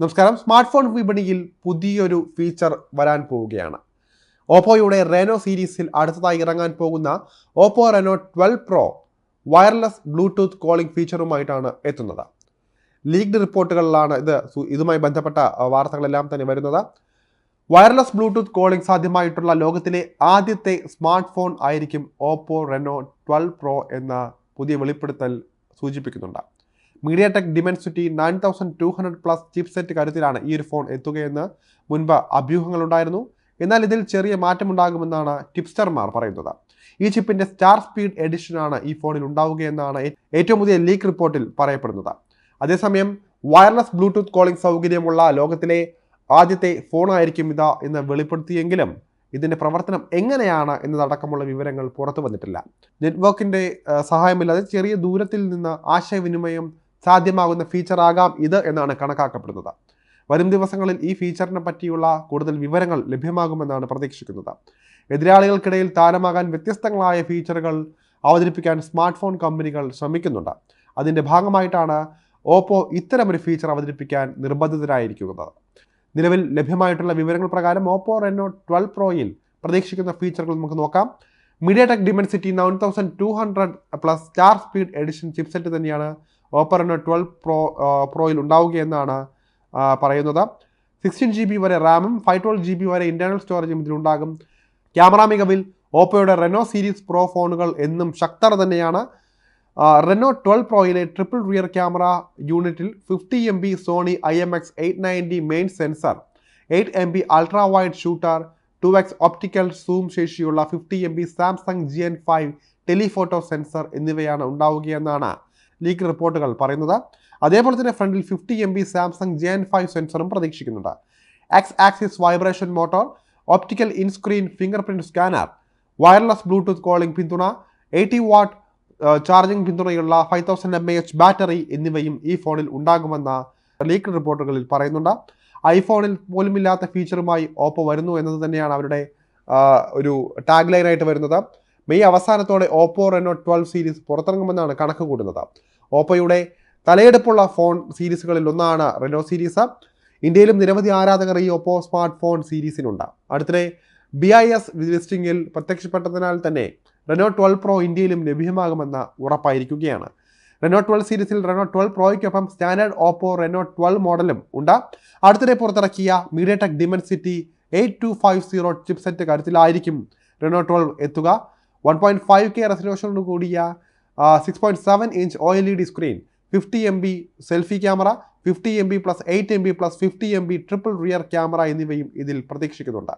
നമസ്കാരം. Smart phone വിപണിയിൽ പുതിയൊരു ഫീച്ചർ വരാൻ പോവുകയാണ്. ഓപ്പോയുടെ റെനോ സീരീസിൽ അടുത്തതായി ഇറങ്ങാൻ പോകുന്ന Oppo Reno twelve pro wireless Bluetooth calling ഫീച്ചറുമായിട്ടാണ് എത്തുന്നത്. ലീഗ്ഡ് റിപ്പോർട്ടുകളിലാണ് ഇത് ഇതുമായി ബന്ധപ്പെട്ട വാർത്തകളെല്ലാം തന്നെ വരുന്നത്. വയർലെസ് ബ്ലൂടൂത്ത് കോളിംഗ് സാധ്യമായിട്ടുള്ള ലോകത്തിലെ ആദ്യത്തെ സ്മാർട്ട് ഫോൺ ആയിരിക്കും ഓപ്പോ റെനോ ട്വൽവ് പ്രോ എന്ന പുതിയ വെളിപ്പെടുത്തൽ സൂചിപ്പിക്കുന്നുണ്ട്. MediaTek Dimensity nine thousand two hundred plus chipset കരുത്തിലാണ് ഈ ഒരു ഫോൺ എത്തുകയെന്ന് മുൻപ് അഭ്യൂഹങ്ങളുണ്ടായിരുന്നു. എന്നാൽ ഇതിൽ ചെറിയ മാറ്റമുണ്ടാകുമെന്നാണ് ടിപ്സ്റ്റർമാർ പറയുന്നത്. ഈ ചിപ്പിന്റെ സ്റ്റാർ സ്പീഡ് എഡിഷനാണ് ഈ ഫോണിൽ ഉണ്ടാവുകയെന്നാണ് ഏറ്റവും പുതിയ ലീക്ക് റിപ്പോർട്ടിൽ പറയപ്പെടുന്നത്. അതേസമയം വയർലെസ് ബ്ലൂടൂത്ത് കോളിംഗ് സൗകര്യമുള്ള ലോകത്തിലെ ആദ്യത്തെ ഫോണായിരിക്കും ഇതാ എന്ന് വെളിപ്പെടുത്തിയെങ്കിലും ഇതിന്റെ പ്രവർത്തനം എങ്ങനെയാണ് എന്നതടക്കമുള്ള വിവരങ്ങൾ പുറത്തു വന്നിട്ടില്ല. നെറ്റ്വർക്കിന്റെ ആ, സഹായമില്ലാതെ ചെറിയ ദൂരത്തിൽ നിന്ന് ആശയവിനിമയം സാധ്യമാകുന്ന ഫീച്ചർ ആകാം ഇത് എന്നാണ് കണക്കാക്കപ്പെടുന്നത്. വരും ദിവസങ്ങളിൽ ഈ ഫീച്ചറിനെ പറ്റിയുള്ള കൂടുതൽ വിവരങ്ങൾ ലഭ്യമാകുമെന്നാണ് പ്രതീക്ഷിക്കുന്നത്. എതിരാളികൾക്കിടയിൽ താരമാകാൻ വ്യത്യസ്തങ്ങളായ ഫീച്ചറുകൾ അവതരിപ്പിക്കാൻ സ്മാർട്ട് ഫോൺ കമ്പനികൾ ശ്രമിക്കുന്നുണ്ട്. അതിന്റെ ഭാഗമായിട്ടാണ് ഓപ്പോ ഇത്തരമൊരു ഫീച്ചർ അവതരിപ്പിക്കാൻ നിർബന്ധിതരായിരിക്കുന്നത്. നിലവിൽ ലഭ്യമായിട്ടുള്ള വിവരങ്ങൾ പ്രകാരം ഓപ്പോ റെനോ ട്വൽവ് പ്രോയിൽ പ്രതീക്ഷിക്കുന്ന ഫീച്ചറുകൾ നമുക്ക് നോക്കാം. MediaTek Dimensity nine thousand two hundred plus star speed edition chipset തന്നെയാണ് ഓപ്പോ റെനോ ട്വൽവ് പ്രോ പ്രോയിൽ ഉണ്ടാവുകയെന്നാണ് പറയുന്നത്. സിക്സ്റ്റീൻ ജി ബി വരെ റാമും ഫൈവ് ട്വൽവ് ജി ബി വരെ ഇന്റേർണൽ സ്റ്റോറേജും ഇതിലുണ്ടാകും ക്യാമറ മികവിൽ ഓപ്പോയുടെ റെനോ സീരീസ് പ്രോ ഫോണുകൾ എന്നും ശക്തർ തന്നെയാണ്. റെനോ ട്വൽവ് പ്രോയിലെ ട്രിപ്പിൾ റിയർ ക്യാമറ യൂണിറ്റിൽ fifty M B Sony I M X eight ninety main sensor eight M B ultra wide shooter two X optical zoom ശേഷിയുള്ള fifty M B Samsung G N five telephoto sensor എന്നിവയാണ് ഉണ്ടാവുകയെന്നാണ് leak റിപ്പോർട്ടുകൾ പറയുന്നത്. അതേപോലെ തന്നെ ഫ്രണ്ടിൽ fifty M B Samsung J N five സെൻസറും പ്രതീക്ഷിക്കുന്നുണ്ട്. X axis vibration motor optical in screen fingerprint scanner wireless Bluetooth calling പിന്തുണ എയ്റ്റി വാട്ട് ചാർജിംഗ് പിന്തുണയുള്ള five thousand M A H battery എന്നിവയും ഈ ഫോണിൽ ഉണ്ടാകുമെന്ന ലീക്ക് റിപ്പോർട്ടുകളിൽ പറയുന്നുണ്ട്. ഐഫോണിൽ പോലുമില്ലാത്ത ഫീച്ചറുമായി ഓപ്പോ വരുന്നു എന്നത് തന്നെയാണ് അവരുടെ ഒരു ടാഗ് ലൈനായിട്ട് വരുന്നത്. മെയ് അവസാനത്തോടെ ഓപ്പോ റെനോ ട്വൽവ് സീരീസ് പുറത്തിറങ്ങുമെന്നാണ് കണക്ക് കൂടുന്നത് ഓപ്പോയുടെ തലയെടുപ്പുള്ള ഫോൺ സീരീസുകളിൽ ഒന്നാണ് റെനോ സീരീസ്. ഇന്ത്യയിലും നിരവധി ആരാധകർ ഈ ഓപ്പോ സ്മാർട്ട് ഫോൺ സീരീസിനുണ്ട്. അടുത്തിടെ ബി ഐ എസ് ലിസ്റ്റിംഗിൽ പ്രത്യക്ഷപ്പെട്ടതിനാൽ തന്നെ റെനോ ട്വൽവ് പ്രോ ഇന്ത്യയിലും ലഭ്യമാകുമെന്ന് ഉറപ്പായിരിക്കുകയാണ്. റെനോ ട്വൽവ് സീരീസിൽ റെനോ ട്വൽവ് പ്രോയ്ക്കൊപ്പം സ്റ്റാൻഡേർഡ് ഓപ്പോ റെനോ ട്വൽവ് മോഡലും ഉണ്ട്. അടുത്തിടെ പുറത്തിറക്കിയ MediaTek Dimensity eight two five zero chipset കരുത്തിലായിരിക്കും Reno twelve എത്തുക. വൺ പോയിന്റ് ഫൈവ് കെ റെസൊല്യൂഷനോട് കൂടിയ six point seven inch O L E D screen fifty M B selfie camera fifty M B plus eight M B plus fifty M B triple rear camera എന്നിവയും ഇതിൽ പ്രതീക്ഷിക്കുന്നുണ്ട്.